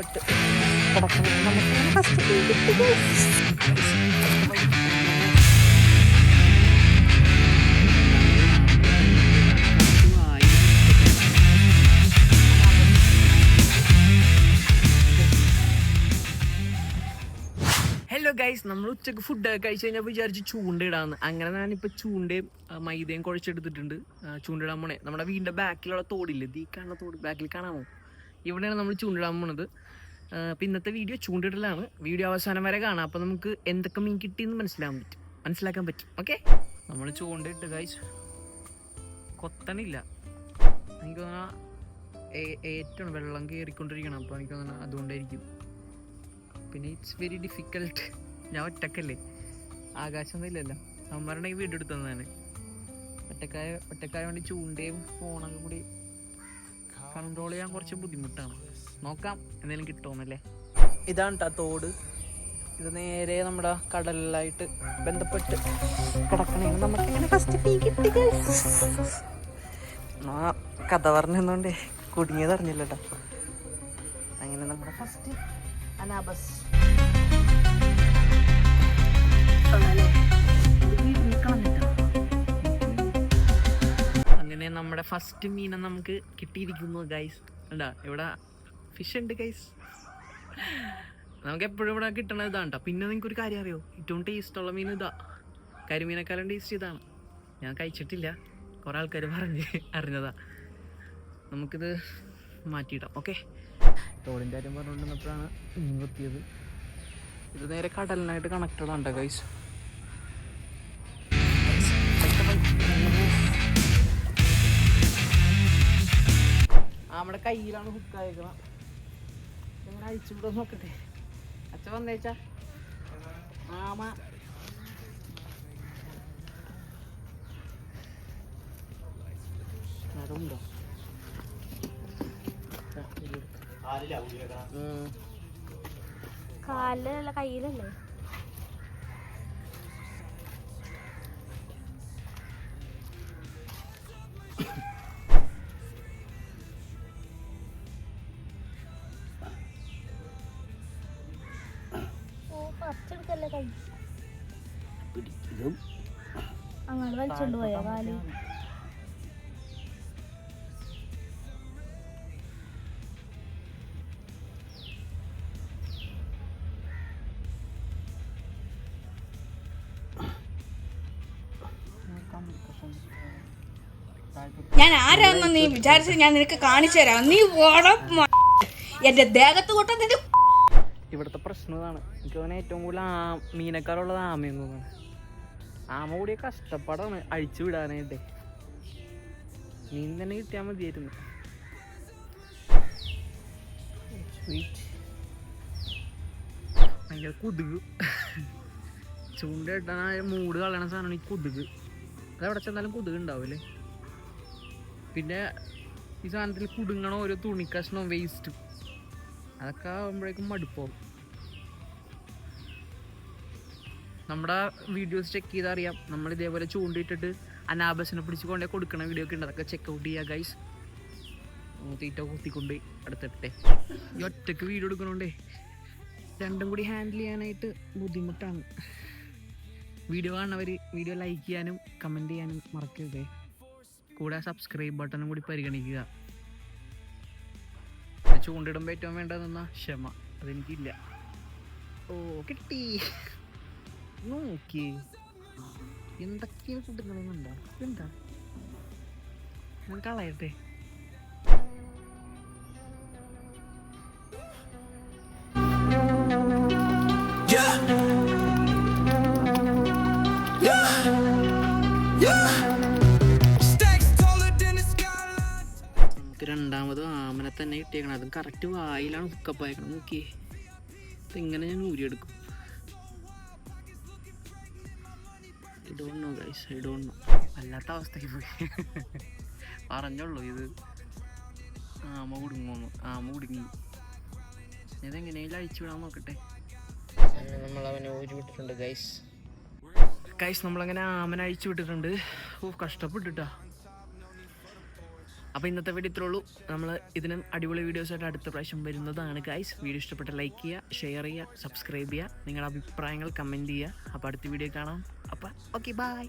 Hello guys നമ്മൾ ഉച്ചയ്ക്ക് food കഴിച്ചു കഴിഞ്ഞാൽ വിചാരിച്ച് ചൂണ്ടയിടാന്ന്. അങ്ങനെ ഞാനിപ്പോൾ ചൂണ്ടയും മൈദയും കുഴച്ചെടുത്തിട്ടുണ്ട്. ചൂണ്ടിടാൻ പോണേ. നമ്മുടെ വീടിന്റെ ബാക്കിലുള്ള തോടില്ലേ? ദീ കാണുന്ന തോട് ബാക്കിൽ കാണാമോ? ഇവിടെയാണ് നമ്മൾ ചൂണ്ടിടാൻ പോണത്. അപ്പോൾ ഇന്നത്തെ വീഡിയോ ചൂണ്ടിടലാണ്. വീഡിയോ അവസാനം വരെ കാണാം. അപ്പോൾ നമുക്ക് എന്തൊക്കെ മീൻ കിട്ടിയെന്ന് മനസ്സിലാക്കാൻ പറ്റും. മനസ്സിലാക്കാൻ പറ്റും. ഓക്കെ നമ്മൾ ചൂണ്ടിട്ട് ഗൈസ് കൊത്തണില്ല. എനിക്ക് തോന്നാ ഏറ്റവും വെള്ളം കയറിക്കൊണ്ടിരിക്കണം അപ്പോൾ എനിക്ക് തോന്നുന്നു അതുകൊണ്ടായിരിക്കും. പിന്നെ ഇറ്റ്സ് വെരി ഡിഫിക്കൽട്ട് ഞാൻ ഒറ്റക്കല്ലേ? ആകാശമൊന്നും ഇല്ലല്ലോ എടുത്തു തന്നാണ് ഒറ്റക്കായ ഒറ്റക്കായ വേണ്ടി ചൂണ്ടയും ഫോണൊക്കെ കൂടി കൺട്രോൾ ചെയ്യാൻ കുറച്ച് ബുദ്ധിമുട്ടാണ്. നോക്കാം എന്തെങ്കിലും കിട്ടുമെന്നല്ലേ? ഇതാണ് തോട്. ഇത് നേരെ നമ്മുടെ കടലിലായിട്ട് ബന്ധപ്പെട്ട് കിടക്കണേ നമുക്ക് ഇങ്ങനെ ഫസ്റ്റ് ആ കഥ പറഞ്ഞോണ്ടേ കുടുങ്ങിയത് അറിഞ്ഞില്ല കേട്ടോ അങ്ങനെ നമ്മുടെ ഫസ്റ്റ് അനാബസ്. ഫസ്റ്റ് മീനെ നമുക്ക് കിട്ടിയിരിക്കുന്നു ഗൈസ് അല്ല ഇവിടെ ഫിഷ് ഉണ്ട് ഗൈസ് നമുക്ക് എപ്പോഴും ഇവിടെ കിട്ടണ ഇതാണ് കേട്ടോ പിന്നെ നിങ്ങൾക്ക് ഒരു കാര്യം അറിയോ? ഏറ്റവും ടേസ്റ്റ് ഉള്ള മീൻ ഇതാ. കരിമീനെക്കാളും ടേസ്റ്റ് ഇതാണ്. ഞാൻ കഴിച്ചിട്ടില്ല. കുറേ ആൾക്കാർ പറഞ്ഞ് അറിഞ്ഞതാ. നമുക്കിത് മാറ്റിയിടാം ഓക്കെ തോടിന്റെ കാര്യം പറഞ്ഞുകൊണ്ടിരുന്നപ്പോഴാണ് മീൻ കൊത്തിയത്. ഇത് നേരെ കടലിനായിട്ട് കണക്റ്റഡ് ആണ് ഗൈസ് നമ്മുടെ കയ്യിലാണ് ഹുക്ക് അയക്കണം ഇങ്ങനെ വിടാൻ നോക്കട്ടെ. അച്ഛ വന്നേച്ചാ. നടുണ്ടോ കാലിലല്ല കയ്യിലല്ലേ? പിടിക്കും അങ്ങോട്ട് വലിച്ചോണ്ട് പോയോ കാൽ? ഞാൻ ആരാന്ന് നീ വിചാരിച്ചത് ഞാൻ നിനക്ക് കാണിച്ചു തരാം. നീ എന്റെ ദേഹത്ത് കൊട്ട നിന്റെ ഇവിടുത്തെ പ്രശ്നം ഇതാണ്. എനിക്ക് തോന്നുന്നത് ഏറ്റവും കൂടുതൽ ആ മീനക്കാരുള്ളത് ആമയെന്ന് തോന്നുന്നു. ആമ കൂടിയ കഷ്ടപ്പാടാണ് അഴിച്ചു വിടാനായിട്ട്. മീൻ തന്നെ കിട്ടിയാൽ മതിയായിരുന്നു. ഭയങ്കര കൊതുക്. ചൂണ്ട ഇട്ടാൻ മൂട് കളയണ സാധനമാണ് ഈ കൊതുക്. എവിടെ ചെന്നാലും കൊതുക് ഉണ്ടാവില്ലേ? പിന്നെ ഈ സാധനത്തിൽ കുടുങ്ങണ ഓരോ തുണിക്കഷ്ണോ വേസ്റ്റും അതൊക്കെ ആകുമ്പോഴേക്കും മടുപ്പാവും. നമ്മുടെ വീഡിയോസ് ചെക്ക് ചെയ്താൽ അറിയാം നമ്മൾ ഇതേപോലെ ചൂണ്ടിയിട്ടിട്ട് അനാബസിനെ പിടിച്ച് കൊണ്ടേ കൊടുക്കണ വീഡിയോ ഒക്കെ ഉണ്ട്. അതൊക്കെ ചെക്ക് ഔട്ട് ചെയ്യുക ഗൈസ് തീറ്റ കുത്തിക്കൊണ്ട് അടുത്തിട്ടെ. ഈ ഒറ്റയ്ക്ക് വീഡിയോ എടുക്കണോണ്ടേ രണ്ടും കൂടി ഹാൻഡിൽ ചെയ്യാനായിട്ട് ബുദ്ധിമുട്ടാണ്. വീഡിയോ കാണുന്നവർ വീഡിയോ ലൈക്ക് ചെയ്യാനും കമന്റ് ചെയ്യാനും മറക്കരുതേ. കൂടെ സബ്സ്ക്രൈബ് ബട്ടണും കൂടി പരിഗണിക്കുക. ചൂണ്ടിടുമ്പോൾ ഏറ്റവും വേണ്ടതെന്നാ ക്ഷമ. അതെനിക്കില്ല. ഓ കിട്ടി. നോക്കി. എന്തൊക്കെയാണ് കുട്ടുങ്ങളുണ്ടോ എന്താ ഞാൻ കളയട്ടെ. നമുക്ക് തന്നെ കിട്ടിയേക്കണം അതും കറക്റ്റ് വായിലാണ് ഹുക്കപ്പ് അയക്കണം നോക്കിയേ. ഇങ്ങനെ ഞാൻ ഊരിയെടുക്കും I don't know guys I don't know വല്ലാത്ത അവസ്ഥയ്ക്ക് പോയി. പറഞ്ഞോളൂ ഇത്. ആമ കുടുങ്ങുന്നു. ആമ കുടുങ്ങി. ഇതെങ്ങനെയെങ്കിലും അഴിച്ചു വിടാൻ നോക്കട്ടെ? നമ്മൾ അവനെ ഊരി വിട്ടിട്ടുണ്ട് ഗൈസ് ഗൈസ് നമ്മളങ്ങനെ ആമനെ അഴിച്ചു വിട്ടിട്ടുണ്ട്. ഓ കഷ്ടപ്പെട്ടിട്ടാ. അപ്പോൾ ഇന്നത്തെ വീഡിയോ ഇത്രേ ഉള്ളൂ. നമ്മൾ ഇതിനും അടിപൊളി വീഡിയോസായിട്ട് അടുത്ത പ്രാവശ്യം വരുന്നതാണ് ഗൈസ് വീഡിയോ ഇഷ്ടപ്പെട്ട ലൈക്ക് ചെയ്യുക ഷെയർ ചെയ്യുക സബ്സ്ക്രൈബ് ചെയ്യുക. നിങ്ങളുടെ അഭിപ്രായങ്ങൾ കമന്റ് ചെയ്യുക. അപ്പോൾ അടുത്ത വീഡിയോ കാണാം. അപ്പോൾ ഓക്കെ ബൈ